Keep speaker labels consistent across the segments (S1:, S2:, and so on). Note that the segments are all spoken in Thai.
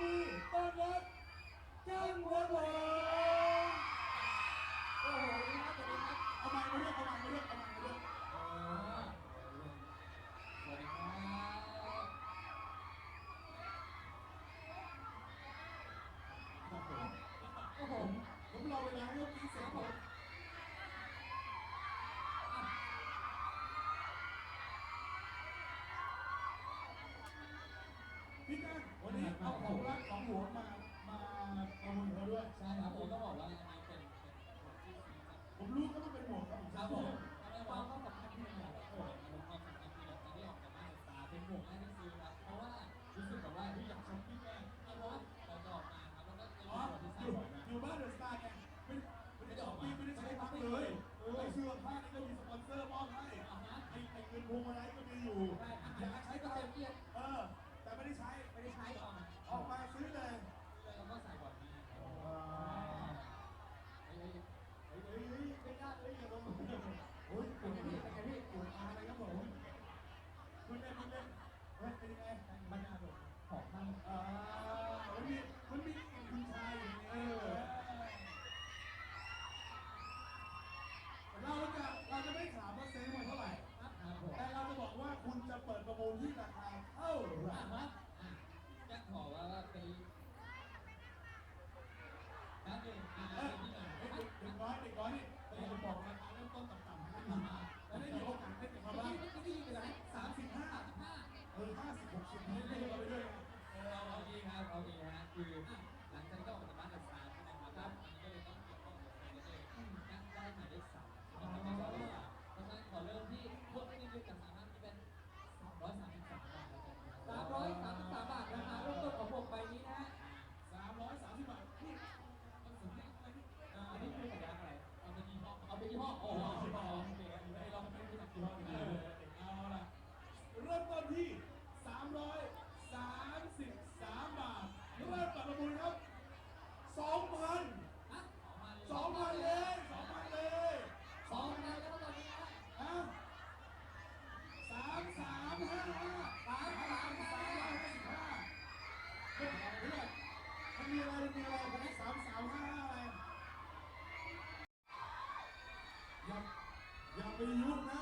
S1: ดีต้อนรับจังหัวหอมโอ้โหดีครับสวัสดีครับเอามาเรียกเอามาเรียกเอามา นี้เอาของรักของหวงมา มาประมูลเขาด้วย
S2: ใช่ครับผมต้องบอกว่า Do you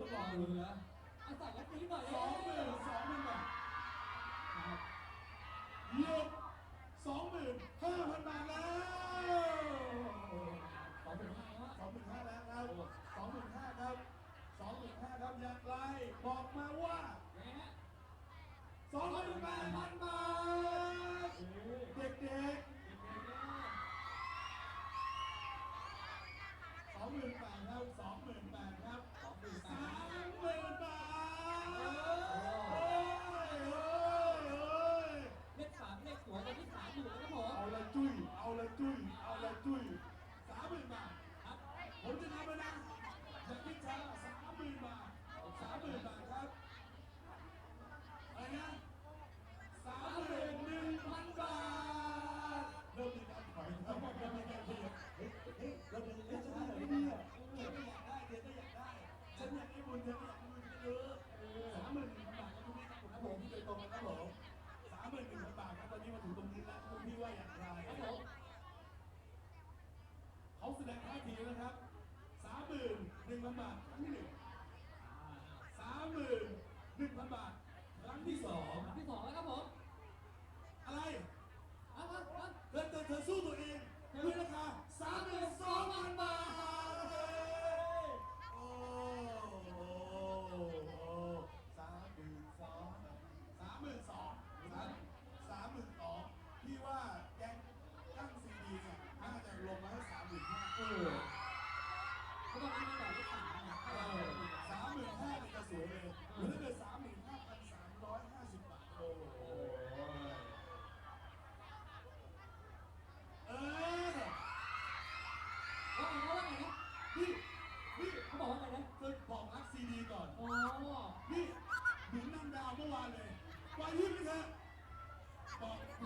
S2: ต้องล
S1: องดูนะอาศัยวัดนี้
S2: ห
S1: น่อยสอง
S2: หมื่นสอ
S3: ง
S2: หมื่น
S1: บาทหยุดสองห
S2: มื่
S1: น
S3: ห้าพันบาท
S1: แล้ว
S3: สอ
S1: งหมื่นห้า
S2: ส
S3: อ
S1: งหมื่นห้าแล้
S2: ว
S1: ครับสองหมื่นห้าครับ
S3: สอ
S1: งหมื่นห้า
S2: ครับ
S1: อย่าง
S3: ไรบ
S1: อกมาว่า
S2: ส
S1: องหมื่นแปดพัน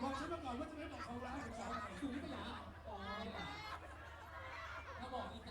S1: บ
S3: อกฉันมา
S2: ก่
S1: อนว่า
S2: จะไม่บ
S3: อ
S1: กค
S2: วามรั
S1: ของสาวหนคื
S2: อ
S1: ไม่อยา
S2: อ๋อ
S1: ถ้าบอ
S2: กนี่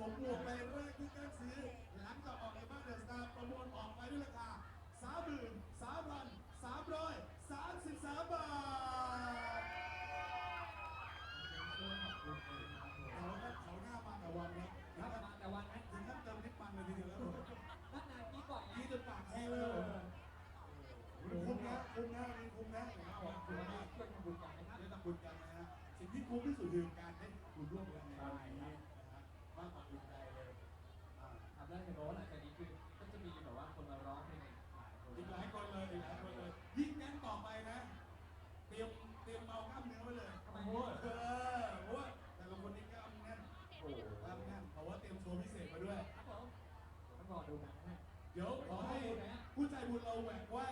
S1: ผมบวก
S2: ไปแร
S1: กที่การซื้อ หลังจากออกในบ้านเดอะสตาร์ประมูลออกไปด้วยราคาสามหมื่นสามพันสามร้อยสามสิบสามบาทเต่ว่าเขาหน้ามันแต่วันนะ
S2: ห
S1: น้า
S2: มันแต่วันนะ
S1: ถึงขั้นเติมนิดปันเลยทีเดียวแล้วผม
S2: น้านายกี่ก่อน
S1: ยี่จนปากแห้งเลยคุ้มนะคุ้มนะมีคุ้มนะคุ้มมาก
S2: ช่วยทำบุญกันนะครับ
S1: ช่วยทำบุญกันนะฮะสิ่งที่คุ้มที่สุดคือการได้บุญร่วมกันนะ โอ้เอ
S2: อ
S1: โอ้แต่ละคนนี่กล้าแน่น
S2: โอ้
S1: กล้แน่นเพราะว่าเตรียมโชว์พิเศษมาด้วย
S2: ครับผมต้องรอดูนะ
S1: เดี๋ยวขอให้ผู้ใจบุญเราแหวกว่า